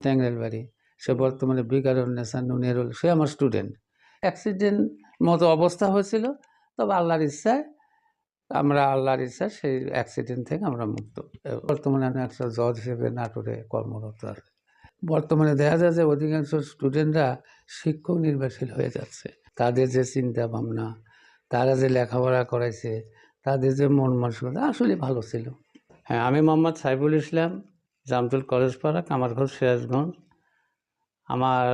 ট্যাংরেল বাড়ি সে বর্তমানে বিকারুন্নেসা নুনেরুল সে আমার স্টুডেন্ট অ্যাক্সিডেন্ট মতো অবস্থা হয়েছিল, তবে আল্লাহর ইচ্ছায় আমরা, আল্লাহর ইচ্ছায় সেই অ্যাক্সিডেন্ট থেকে আমরা মুক্ত। বর্তমানে আমি একটা জজ হিসেবে নাটোরে কর্মরত আছি। বর্তমানে দেখা যায় যে অধিকাংশ স্টুডেন্টরা শিক্ষক নির্ভরশীল হয়ে যাচ্ছে। তাদের যে চিন্তা ভাবনা, তারা যে লেখাপড়া করাইছে, তাদের যে মন মানসিকতা, আসলে ভালো ছিল। হ্যাঁ আমি মোহাম্মদ সাইফুল ইসলাম জামতুল কলেজ পাড়া কামারঘর সিরাজগঞ্জ। আমার,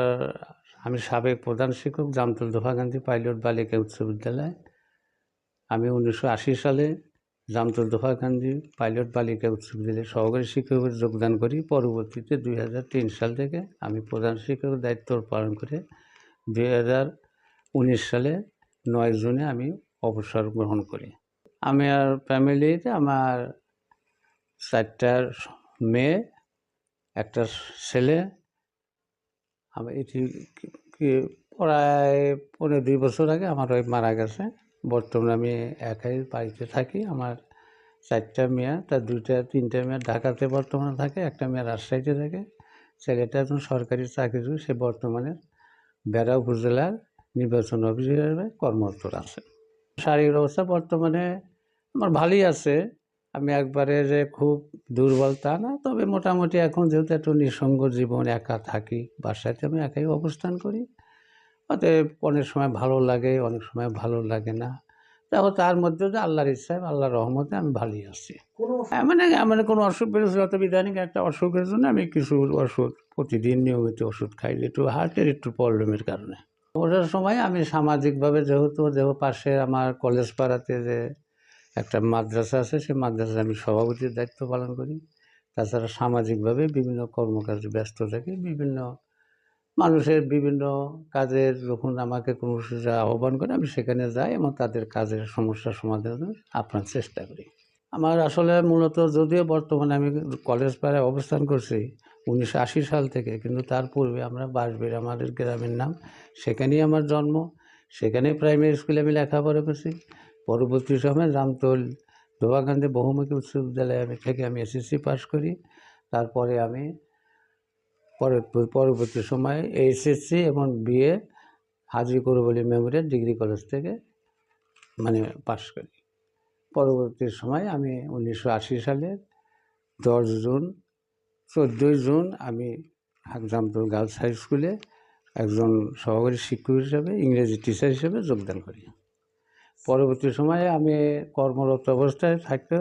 আমি সাবেক প্রধান শিক্ষক জামতুল দোফাগান্ধী পাইলট বালিকা উচ্চ বিদ্যালয়। আমি উনিশশো আশি সালে জামতুল দোফাগান্ধী পাইলট বালিকা উচ্চ বিদ্যালয়ে সহকারী শিক্ষকের যোগদান করি। পরবর্তীতে দুই হাজার তিন সাল থেকে আমি প্রধান শিক্ষকের দায়িত্ব পালন করে দুই হাজার উনিশ সালে নয় জুনে আমি অবসর গ্রহণ করি। আমি আর ফ্যামিলিতে আমার চারটার মেয়ে, একটা ছেলে। আমার এটি প্রায় পনেরো দুই বছর আগে আমার ওই মারা গেছে। বর্তমানে আমি একাই বাড়িতে থাকি। আমার চারটা মেয়ে তার দুইটা, তিনটা মেয়ে ঢাকাতে বর্তমানে থাকে, একটা মেয়ে রাজশাহীতে থাকে। ছেলেটা এখন সরকারি চাকরি সে বর্তমানে বেড়া উপজেলার নির্বাচন অফিস হিসেবে কর্মরত আছে। শারীরিক অবস্থা বর্তমানে আমার ভালোই আছে। আমি একবারে যে খুব দুর্বল তা না তবে মোটামুটি এখন যেহেতু একটু নিঃসঙ্গ জীবন একা থাকি বাসাতে আমি একাই অবস্থান করি। অতএব অনেক সময় ভালো লাগে অনেক সময় ভালো লাগে না। তারপর তার মধ্যে যে আল্লাহর ইচ্ছায় আল্লাহর রহমতে আমি ভালোই আছি। হ্যাঁ, মানে মানে কোনো অসুখ বেরোছে অত বিধানিক একটা অসুখের জন্য আমি কিছু ওষুধ প্রতিদিন নিয়মিত ওষুধ খাই একটু হার্টের একটু প্রবলেমের কারণে। ওটার সময় আমি সামাজিকভাবে যেহেতু যেহেতু পাশে আমার কলেজ পাড়াতে যে একটা মাদ্রাসা আছে, সেই মাদ্রাসায় আমি সভাপতির দায়িত্ব পালন করি। তাছাড়া সামাজিকভাবে বিভিন্ন কর্মকাজে ব্যস্ত থাকি, বিভিন্ন মানুষের বিভিন্ন কাজের যখন আমাকে কোনো সুযোগ আহ্বান করে, আমি সেখানে যাই এবং তাদের কাজের সমস্যার সমাধানের আপনার চেষ্টা করি। আমার আসলে মূলত যদিও বর্তমানে আমি কলেজ পাড়ায় অবস্থান করছি উনিশশো আশি সাল থেকে, কিন্তু তার পূর্বে আমরা বাসবির আমাদের গ্রামের নাম, সেখানেই আমার জন্ম, সেখানেই প্রাইমারি স্কুলে আমি লেখাপড়া করছি। পরবর্তী সময়ে রামতল দোবাগান্ধী বহুমুখী উচ্চ বিদ্যালয়ে আমি থেকে আমি এসএসসি পাস করি। তারপরে আমি পরে পরবর্তী সময়ে এইচএসসি এবং BA Haji Korboli memorial degree college থেকে মানে পাস করি। পরবর্তী সময় আমি উনিশশো আশি সালের দশ জুন, চোদ্দোই জুন আমি জামতল গার্লস হাই স্কুলে একজন সহকারী শিক্ষক হিসাবে, ইংরেজি টিচার হিসেবে যোগদান করি। পরবর্তী সময়ে আমি কর্মরত অবস্থায় থাকতে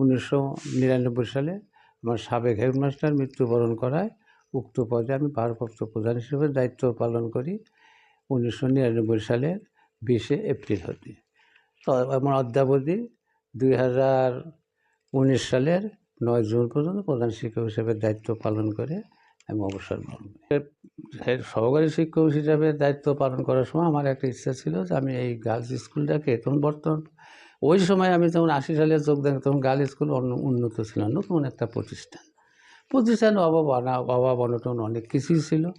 উনিশশো নিরানব্বই সালে আমার সাবেক হেডমাস্টার মৃত্যুবরণ করায় উক্ত পদে আমি ভারপ্রাপ্ত প্রধান হিসেবে দায়িত্ব পালন করি উনিশশো নিরানব্বই সালের বিশে এপ্রিল হতে। তো আমার অদ্যাবধি দুই হাজার উনিশ সালের নয় জুন পর্যন্ত প্রধান শিক্ষক হিসেবে দায়িত্ব পালন করে আমি অবসর এর সহকারী শিক্ষক হিসাবে দায়িত্ব পালন করার সময় আমার একটা ইচ্ছা ছিল যে আমি এই গার্লস স্কুলটাকে, তখন বর্তমান, ওই সময় আমি যখন আশি সালে যোগদান, তখন গার্লস স্কুল অন্য- উন্নত ছিল, নতুন একটা প্রতিষ্ঠান। প্রতিষ্ঠান অভাব অভাব, অনটন অনেক কিছুই ছিল।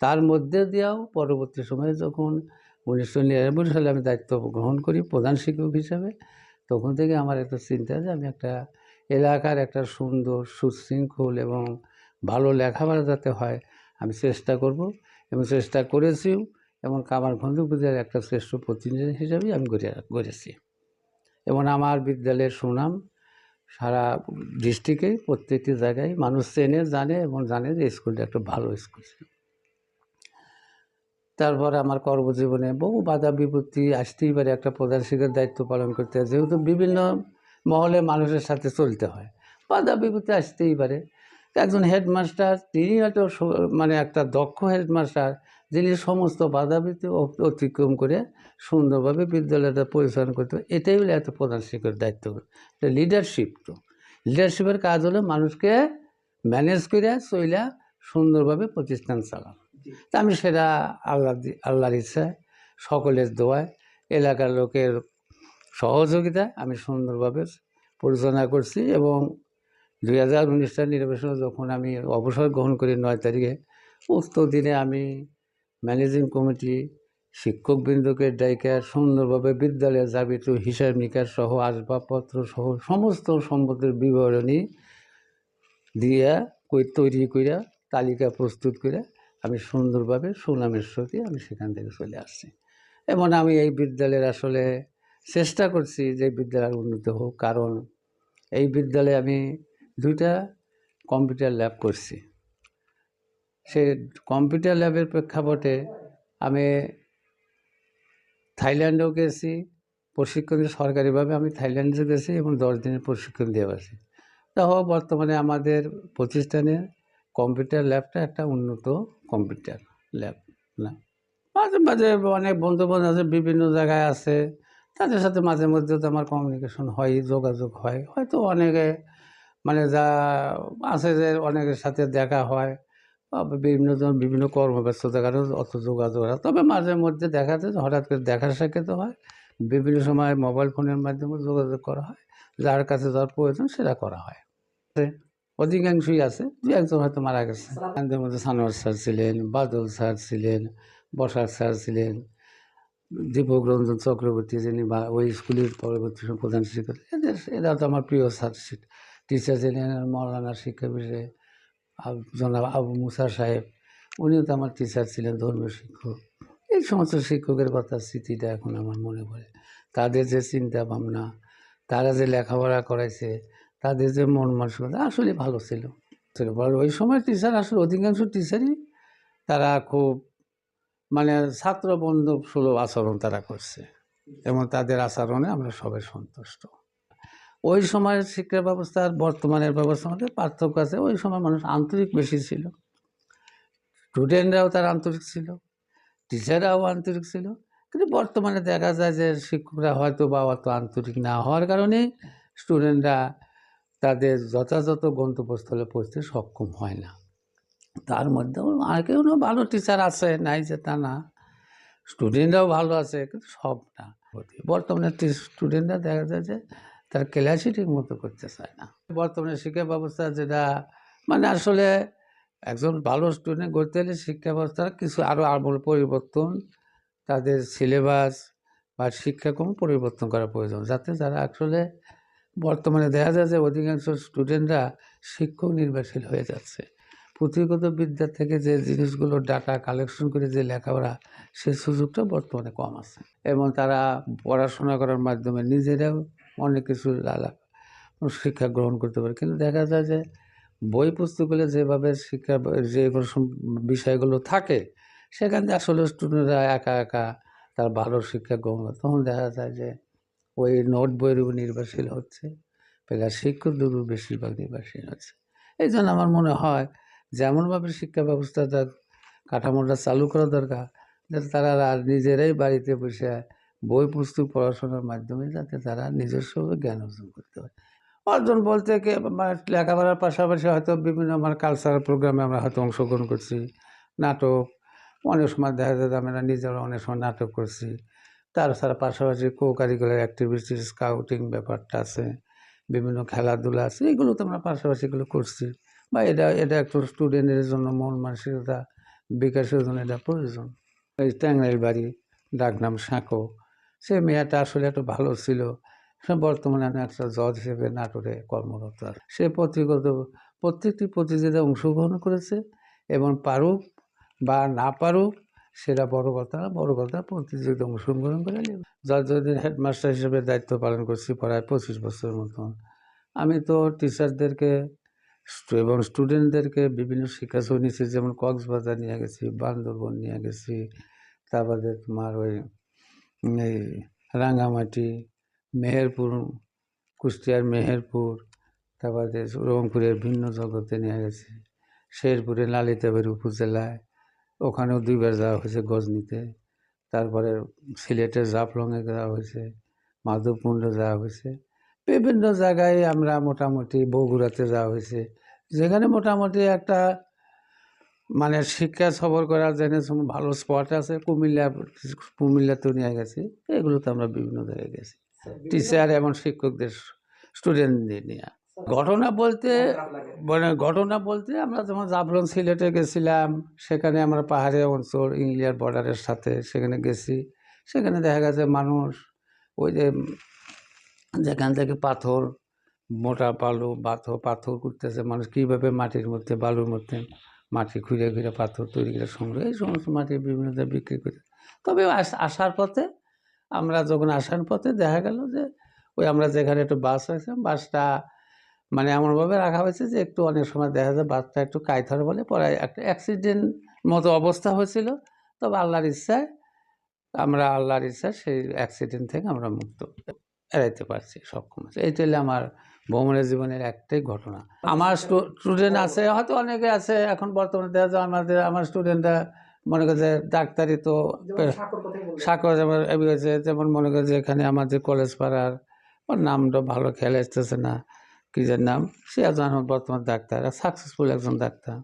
তার মধ্যে দিয়েও পরবর্তী সময়ে যখন উনিশশো নিরানব্বই সালে আমি দায়িত্ব গ্রহণ করি প্রধান শিক্ষক হিসাবে, তখন থেকে আমার একটা চিন্তা যে আমি একটা এলাকার একটা সুন্দর, সুশৃঙ্খল এবং ভালো লেখাপড়া যাতে হয়, আমি চেষ্টা করব এবং চেষ্টা করেছিও এবং কামারগঞ্জ উপজেলার একটা শ্রেষ্ঠ প্রতিনিধি হিসাবেই আমি গড়ে, গড়েছি। এবং আমার বিদ্যালয়ের সুনাম সারা ডিস্ট্রিক্টে প্রত্যেকটি জায়গায় মানুষ চেনে, জানে এবং জানে যে স্কুলটা একটা ভালো স্কুল ছিল। তারপরে আমার কর্মজীবনে বহু বাধা বিপত্তি আসতেই পারে একটা প্রধান শিক্ষকের দায়িত্ব পালন করতে হয়। যেহেতু বিভিন্ন মহলে মানুষের সাথে চলতে হয়, বাধা বিপত্তি আসতেই পারে। একজন হেডমাস্টার তিনি হয়তো মানে একটা দক্ষ হেডমাস্টার যিনি সমস্ত বাধা বিপত্তি অতিক্রম করে সুন্দরভাবে বিদ্যালয়টা পরিচালনা করতে হবে এটাই হলো একটা প্রধান শিক্ষকের দায়িত্ব। এটা লিডারশিপ তো। লিডারশিপের কাজ হলো মানুষকে ম্যানেজ করে চইলা সুন্দরভাবে প্রতিষ্ঠান চালানো। তা আমি সেটা আল্লাহ আল্লাহর ইচ্ছায় সকলের দোয়ায় এলাকার লোকের সহযোগিতায় আমি সুন্দরভাবে পরিচালনা করছি এবং দুই হাজার উনিশ সাল নির্বাচনে যখন আমি অবসর গ্রহণ করি নয় তারিখে, উক্ত দিনে আমি ম্যানেজিং কমিটি শিক্ষকবৃন্দকে ডাইকে সুন্দরভাবে বিদ্যালয়ে যাবিত হিসাব নিকাশ সহ আসবাবপত্র সহ সমস্ত সম্পদের বিবরণী দিয়া কই, তৈরি কইরা, তালিকা প্রস্তুত করে আমি সুন্দরভাবে সুনামের সাথে আমি সেখান থেকে চলে আসছি। এমন আমি এই বিদ্যালয়ের আসলে চেষ্টা করছি যে বিদ্যালয়ের উন্নত হোক, কারণ এই বিদ্যালয়ে আমি দুইটা কম্পিউটার ল্যাব করছি। সে কম্পিউটার ল্যাবের প্রেক্ষাপটে আমি থাইল্যান্ডেও গেছি, প্রশিক্ষণ সরকারিভাবে আমি থাইল্যান্ডে গেছি এবং দশ দিনের প্রশিক্ষণ দিয়ে আসি তাও বর্তমানে আমাদের প্রতিষ্ঠানে কম্পিউটার ল্যাবটা একটা উন্নত কম্পিউটার ল্যাব না? মাঝে মাঝে অনেক বন্ধু বান্ধব আছে, বিভিন্ন জায়গায় আছে। তাদের সাথে মাঝে মধ্যে তো আমার কমিউনিকেশন হয়, যোগাযোগ হয়। হয়তো অনেকে মানে যা আছে যে অনেকের সাথে দেখা হয় বিভিন্ন জন বিভিন্ন কর্মব্যস্ততার কারণে অত যোগাযোগ হয় তবে মাঝে মধ্যে দেখা যায় হঠাৎ করে দেখার সাক্ষাৎ হয়, বিভিন্ন সময় মোবাইল ফোনের মাধ্যমে যোগাযোগ করা হয়, যার কাছে যার প্রয়োজন সেটা করা হয়। অধিকাংশই আছে, দু একজন হয়তো মারা গেছে। তাদের মধ্যে সানোয়ার স্যার ছিলেন, বাদল স্যার ছিলেন, বসাক স্যার ছিলেন, দীপক রঞ্জন চক্রবর্তী যিনি বা ওই স্কুলের পরবর্তী প্রধান শিক্ষক। এদের, এরা তো আমার প্রিয় স্যার টিচার ছিলেন মৌলানা শিক্ষা বিষয়ে আব- জনাব আবু মুসা সাহেব, উনিও তো আমার টিচার ছিলেন, ধর্মীয় শিক্ষক। এই সমস্ত শিক্ষকের কথা, স্মৃতিটা এখন আমার মনে পড়ে। তাদের যে চিন্তা ভাবনা তারা যে লেখাপড়া করাইছে, তাদের যে মন মানসিকতা, আসলে ভালো ছিল। ছিল। ওই সময় টিচার আসলে অধিকাংশ টিচারই তারা খুব মানে ছাত্র সুলভ আচরণ তারা করছে। এবং তাদের আচরণে আমরা সবাই সন্তুষ্ট। ওই সময়ের শিক্ষা ব্যবস্থা আর বর্তমানের ব্যবস্থার মধ্যে পার্থক্য আছে। ওই সময় মানুষ আন্তরিক বেশি ছিল। স্টুডেন্টরাও তার আন্তরিক ছিল, টিচাররাও আন্তরিক ছিল। কিন্তু বর্তমানে দেখা যায় যে শিক্ষকরা হয়তো বা অত আন্তরিক না হওয়ার কারণে স্টুডেন্টরা তাদের যথাযথ গন্তব্যস্থলে পৌঁছতে সক্ষম হয় না। তার মধ্যেও অনেকেও ভালো টিচার আছে, নাই যে তা না। স্টুডেন্টরাও ভালো আছে, কিন্তু সব না। বর্তমানে স্টুডেন্টরা দেখা যায় যে তার ক্লাসই ঠিক মতো করতে চায় না? বর্তমানে শিক্ষা ব্যবস্থা যেটা মানে আসলে একজন ভালো স্টুডেন্ট গড়তে হলে শিক্ষা ব্যবস্থার কিছু আরও আমূল পরিবর্তন, তাদের সিলেবাস বা শিক্ষাক্রম পরিবর্তন করা প্রয়োজন, যাতে যারা আসলে বর্তমানে দেখা যায় যে অধিকাংশ স্টুডেন্টরা শিক্ষক নির্ভরশীল হয়ে যাচ্ছে। পুঁথিগত বিদ্যা থেকে যে জিনিসগুলো ডাটা কালেকশন করে যে লেখাপড়া সেই সুযোগটা বর্তমানে কম আছে। এবং তারা পড়াশোনা করার মাধ্যমে নিজেরাও অনেক কিছু শিক্ষা গ্রহণ করতে পারে। কিন্তু দেখা যায় যে বই পুস্তকগুলো যেভাবে শিক্ষা যে বিষয়গুলো থাকে, সেখান থেকে আসলে স্টুডেন্টরা একা একা তার ভালো শিক্ষা গ্রহণ করে। তখন দেখা যায় যে ওই নোট বইয়ের উপর নির্ভরশীল হচ্ছে প্লাস শিক্ষকদের উপর বেশিরভাগ নির্ভরশীল হচ্ছে। এই জন্য আমার মনে হয় যেমনভাবে শিক্ষা ব্যবস্থাটা, কাঠামোটা চালু করা দরকার, যাতে তারা নিজেরাই বাড়িতে বসে বই পুস্তক পড়াশোনার মাধ্যমে যাতে তারা নিজস্বভাবে জ্ঞান অর্জন করতে পারে। অর্জন বলতে মানে লেখাপড়ার পাশাপাশি হয়তো বিভিন্ন আমার কালচারাল প্রোগ্রামে আমরা হয়তো অংশগ্রহণ করছি, নাটক, অনেক সময় দেখা যায় আমরা নিজেরা অনেক সময় নাটক করছি। তাছাড়া পাশাপাশি কো কারিকুলার অ্যাক্টিভিটিস স্কাউটিং ব্যাপারটা আছে, বিভিন্ন খেলাধুলা আছে এগুলো তো আমরা পাশাপাশি এগুলো করছি। বা এটা এটা একটু স্টুডেন্টের জন্য মন মানসিকতা বিকাশের জন্য এটা প্রয়োজন। এই ট্যাংরাইল বাড়ি, ডাকনাম সাঁকো সে মেয়েটা আসলে একটু ভালো ছিল। সে বর্তমানে আমি একটা জজ হিসেবে নাটোরে কর্মরত। সে প্রতিগত প্রত্যেকটি প্রতিযোগিতায় অংশগ্রহণ করেছে এবং পারুক বা না পারুক, সেটা বড় কথা বড় কথা প্রতিযোগিতা অংশগ্রহণ করে যতদিন হেডমাস্টার হিসেবে দায়িত্ব পালন করছি প্রায় পঁচিশ বছরের মতন। আমি তো টিচারদেরকে এবং স্টুডেন্টদেরকে বিভিন্ন শিক্ষা নিয়েছি। যেমন কক্সবাজার নিয়ে গেছি, বান্দরবন নিয়ে গেছি, তারপরে তোমার ওই এই রাঙামাটি মেহেরপুর, কুষ্টিয়ার মেহেরপুর, তারপরে রংপুরের ভিন্ন জগতে নিয়ে গেছে। শেরপুরে লালিতাবের উপজেলায়, ওখানেও দুইবার যাওয়া হয়েছে গজনিতে তারপরে সিলেটের জাফলংয়ে যাওয়া হয়েছে, মাধবকুণ্ডে যাওয়া হয়েছে। বিভিন্ন জায়গায় আমরা মোটামুটি বগুড়াতে যাওয়া হয়েছে। যেখানে মোটামুটি একটা মানে শিক্ষা সফর করার জন্য ভালো স্পট আছে। কুমিল্লা কুমিল্লাতেও নিয়ে গেছি। এগুলোতে আমরা বিভিন্ন জায়গায় গেছি। টিচার এবং শিক্ষকদের স্টুডেন্টদের নিয়ে। ঘটনা বলতে মানে ঘটনা বলতে আমরা যেমন জাফলং সিলেটে গেছিলাম, সেখানে আমরা পাহাড়ি অঞ্চল, ইন্ডিয়ার বর্ডারের সাথে সেখানে গেছি। সেখানে দেখা গেছে মানুষ, ওই যে যেখান থেকে পাথর, মোটা বালু, পাথর পাথর করতেছে মানুষ কীভাবে মাটির মধ্যে, বালুর মধ্যে মাটি খুঁড়ে খুঁড়ে পাথর তৈরি করে সংগ্রহ, এই সমস্ত মাটি বিভিন্ন বিক্রি করে। তবে আস- আসার পথে, আমরা যখন আসার পথে দেখা গেল যে, ওই আমরা যেখানে একটু বাস হয়েছে বাসটা মানে এমনভাবে রাখা হয়েছে যে, একটু অনেক সময় দেখা যায় বাসটা একটু কাইথর বলে পরে একটা অ্যাক্সিডেন্ট মতো অবস্থা হয়েছিল। তবে আল্লাহর ইচ্ছায়, আমরা আল্লাহর ইচ্ছায় সেই অ্যাক্সিডেন্ট থেকে আমরা মুক্ত। এড়াইতে পারছি সক্ষম হয়েছে। এইটা হলো আমার ভ্রমণের জীবনের একটাই ঘটনা। আমার স্টুডেন্ট আছে হয়তো অনেকে আছে এখন বর্তমানে দেখা যায় আমাদের আমার স্টুডেন্টরা মনে করে যে ডাক্তারি তো সাকর যেমন এমনি হয়েছে যেমন মনে করে যে এখানে আমাদের কলেজ পাড়ার ওর নামটা ভালো খেয়াল আসতেছে না কি যে নাম সে একজন এখন বর্তমান ডাক্তার সাকসেসফুল একজন ডাক্তার।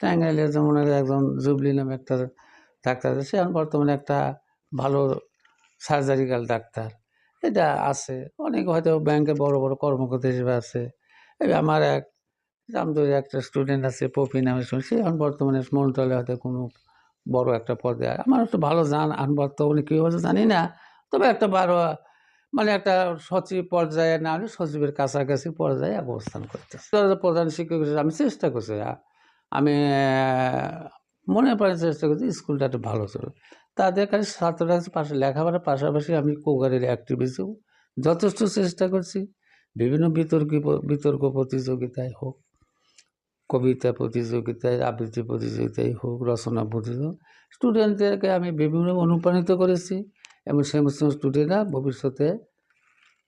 টাঙ্গাইলের যেমন মনে একজন জুবলি নামে একটা ডাক্তার আছে সে এখন বর্তমানে একটা ভালো সার্জারিক্যাল ডাক্তার। এটা আছে। অনেক হয়তো ব্যাংকে বড় বড় কর্মকর্তা হিসেবে আছে। এই আমার এক, জামদুরি একটা স্টুডেন্ট আছে, পপি নামে শুনছি এখন বর্তমানে মন্ত্রণালয়ে হয়তো কোনো বড় একটা পদে আমার একটু ভালো জান, আমি বর্তমানে কী হয়েছে জানি না। তবে একটা বারো মানে একটা সচিব পর্যায়ে না হলে সচিবের কাছাকাছি পর্যায়ে অবস্থান করতেছে। প্রধান শিক্ষক হিসেবে আমি চেষ্টা করছি আমি মনে প্রাণে চেষ্টা করছি, স্কুলটা একটু ভালো ছিল তাদের কাছে ছাত্ররা পাশে, লেখাপড়ার পাশাপাশি আমি কোগারের অ্যাক্টিভিটিও যথেষ্ট চেষ্টা করছি। বিভিন্ন বিতর্ক বিতর্ক প্রতিযোগিতায় হোক, কবিতা প্রতিযোগিতায়, আবৃত্তি প্রতিযোগিতায় হোক, রচনা প্রতিযোগিতা স্টুডেন্টদেরকে আমি বিভিন্ন অনুপ্রাণিত করেছি এবং সমস্ত স্টুডেন্টরা ভবিষ্যতে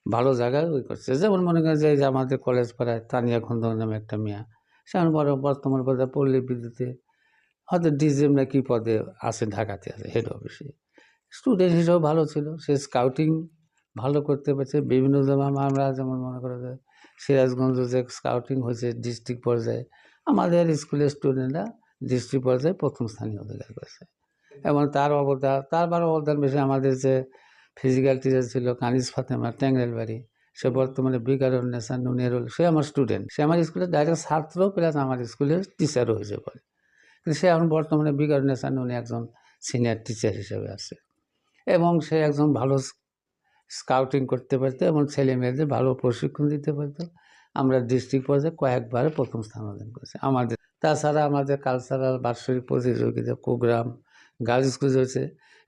ভালো জায়গায় ওই করছে। যেমন মনে করেন যে আমাদের কলেজ পাড়ায় তানিয়া খন্দন নামে একটা মেয়া, সে বড় বর্তমান পদে পল্লী বিদ্যুতে হয়তো ডিজিএম না কী পদে আছে, ঢাকাতে আছে হেড অফিসে স্টুডেন্ট হিসেবেও ভালো ছিল, সে স্কাউটিং ভালো করতে পারছে। বিভিন্ন যেমন আমরা যেমন মনে করা যায় সিরাজগঞ্জ যে স্কাউটিং হয়েছে ডিস্ট্রিক্ট পর্যায়ে, আমাদের স্কুলের স্টুডেন্টরা ডিস্ট্রিক্ট পর্যায়ে প্রথম স্থানীয় অধিকার করেছে। এবং তার অবদান, তার বড় অবদান বেশি আমাদের যে ফিজিক্যাল টিচার ছিল কানিস ফাতেমা ট্যাংরেল বাড়ি, সে বর্তমানে বিকারুল নেশা, নুনেরুল, সে আমার স্টুডেন্ট সে আমার স্কুলের ডাইরেক্ট ছাত্র প্লাস আমার স্কুলের টিচারও হয়েছে পরে সে এখন বর্তমানে বিকারুল নেশা উনি একজন সিনিয়র টিচার হিসেবে আছে। এবং সে একজন ভালো স্কাউটিং করতে পারতো এবং ছেলে মেয়েদের ভালো প্রশিক্ষণ দিতে পারতো। আমরা ডিস্ট্রিক্ট পর্যায়ে কয়েকবারে প্রথম স্থান অর্জন করেছি। আমাদের, তাছাড়া আমাদের কালচারাল বার্ষিক প্রতিযোগিতা প্রোগ্রাম গার্লস স্কুল হয়েছে।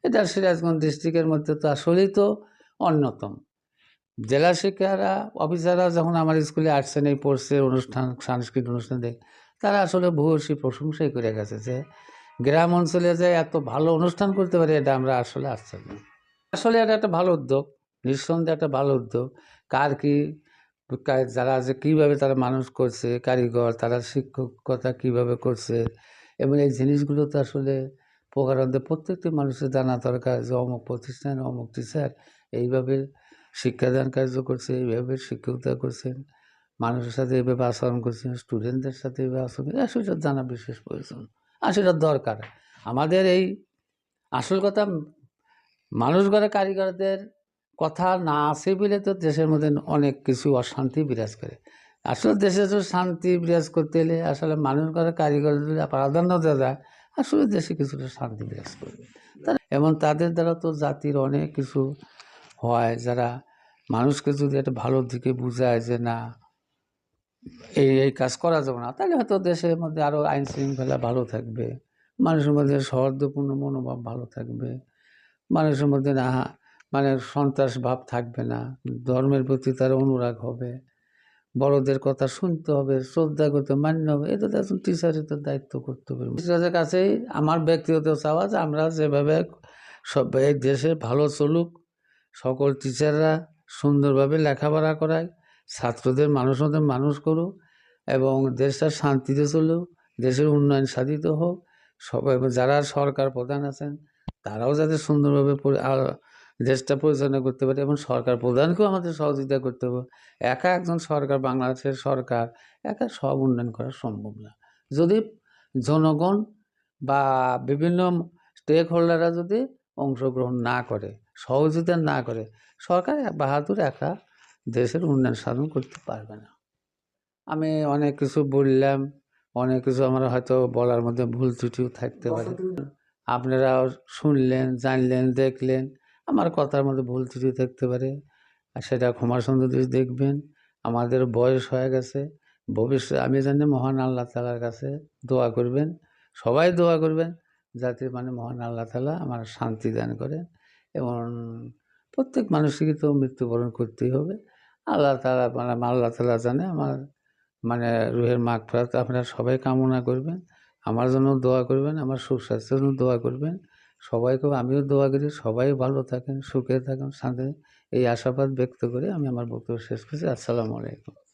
এটা সিরাজগঞ্জ ডিস্ট্রিক্টের মধ্যে তো আসলেই তো অন্যতম। জেলা শিক্ষারা অফিসাররা যখন আমার স্কুলে আসছেন এই পড়ছে অনুষ্ঠান, সাংস্কৃতিক অনুষ্ঠান দেখ তারা আসলে ভূয়সী প্রশংসাই করে গেছে যে গ্রাম অঞ্চলে যে এত ভালো অনুষ্ঠান করতে পারে, এটা আমরা আসলে আশ্চর্য। আসলে এটা একটা ভালো উদ্যোগ, নিঃসন্দেহে একটা ভালো উদ্যোগ। কার কি যারা যে কীভাবে তারা মানুষ করছে, কারিগর, তারা শিক্ষকতা কীভাবে করছে, এবং এই জিনিসগুলো তো আসলে প্রকারান্তে প্রত্যেকটি মানুষের জানা দরকার যে অমুক প্রতিষ্ঠান, অমুক টিচার এইভাবে শিক্ষাদান কার্য করছে, এইভাবে শিক্ষকতা করছেন। মানুষের সাথে এইভাবে আচরণ করছেন স্টুডেন্টদের সাথে এইভাবে আচরণ করছেন সেটা জানা বিশেষ প্রয়োজন। আর সেটা দরকার। আমাদের এই আসল কথা, মানুষ গড়ে কারিগরদের কথা না আছে বলে তো দেশের মধ্যে অনেক কিছু অশান্তি বিরাজ করে। আসলে দেশে তো শান্তি বিরাজ করতে এলে আসলে মানুষ গড়ে কারিগর প্রাধান্য দেওয়া আসলে দেশে কিছুটা শান্তি বিরাজ করবে এবং তাদের দ্বারা তো জাতির অনেক কিছু হয়, যারা মানুষকে যদি একটা ভালো দিকে বুঝায় যে না এই এই কাজ করা যাবে না। তাহলে হয়তো দেশের মধ্যে আরও আইন শৃঙ্খলা ভালো থাকবে। মানুষের মধ্যে সৌহার্দ্যপূর্ণ মনোভাব ভালো থাকবে। মানুষের মধ্যে না মানে সন্ত্রাস ভাব থাকবে না। ধর্মের প্রতি তার অনুরাগ হবে। বড়দের কথা শুনতে হবে, শ্রদ্ধা করতে মান্য হবে। এটা তো একজন টিচারের তো দায়িত্ব করতে হবে। টিচারের কাছেই আমার ব্যক্তিগত চাওয়া যে আমরা যেভাবে সব এই দেশে ভালো চলুক, সকল টিচাররা সুন্দরভাবে লেখাপড়া করায় ছাত্রদের মানুষ মতো মানুষ করুক এবং দেশটা শান্তিতে চলুক, দেশের উন্নয়ন সাধিত হোক, সবাই যারা সরকার প্রধান আছেন, তারাও যাতে সুন্দরভাবে দেশটা পরিচালনা করতে পারে এবং সরকার প্রধানকেও আমাদের সহযোগিতা করতে হবে। একা একজন সরকার, বাংলাদেশের সরকার, একা সব উন্নয়ন করা সম্ভব না। যদি জনগণ বা বিভিন্ন স্টেক হোল্ডাররা যদি অংশগ্রহণ না করে, সহযোগিতা না করে, সরকার বাহাদুর একা দেশের উন্নয়ন সাধন করতে পারবে না। আমি অনেক কিছু বললাম, অনেক কিছু আমার হয়তো বলার মধ্যে ভুল ত্রুটিও থাকতে পারে। আপনারা শুনলেন, জানলেন, দেখলেন, আমার কথার মধ্যে ভুল ত্রুটি থাকতে পারে। আর সেটা ক্ষমার সুন্দর দেখবেন, আমাদের বয়স হয়ে গেছে, ভবিষ্যৎ, আমি জানি মহান আল্লাহ তালার কাছে দোয়া করবেন, সবাই দোয়া করবেন যাতে মানে মহান আল্লাহ তালা আমার শান্তি দান করেন এবং প্রত্যেক মানুষকে তো মৃত্যুবরণ করতেই হবে। আল্লাহ তালা মানে আল্লাহ তালা জানে আমার মানে রুহের মাগফিরাত আপনারা সবাই কামনা করবেন। আমার জন্য দোয়া করবেন, আমার সুস্বাস্থ্যের জন্য দোয়া করবেন। সবাইকে আমিও দোয়া করি, সবাই ভালো থাকেন, সুখে থাকেন শান্তি এই আশাবাদ ব্যক্ত করে আমি আমার বক্তব্য শেষ করছি। আসসালামু আলাইকুম।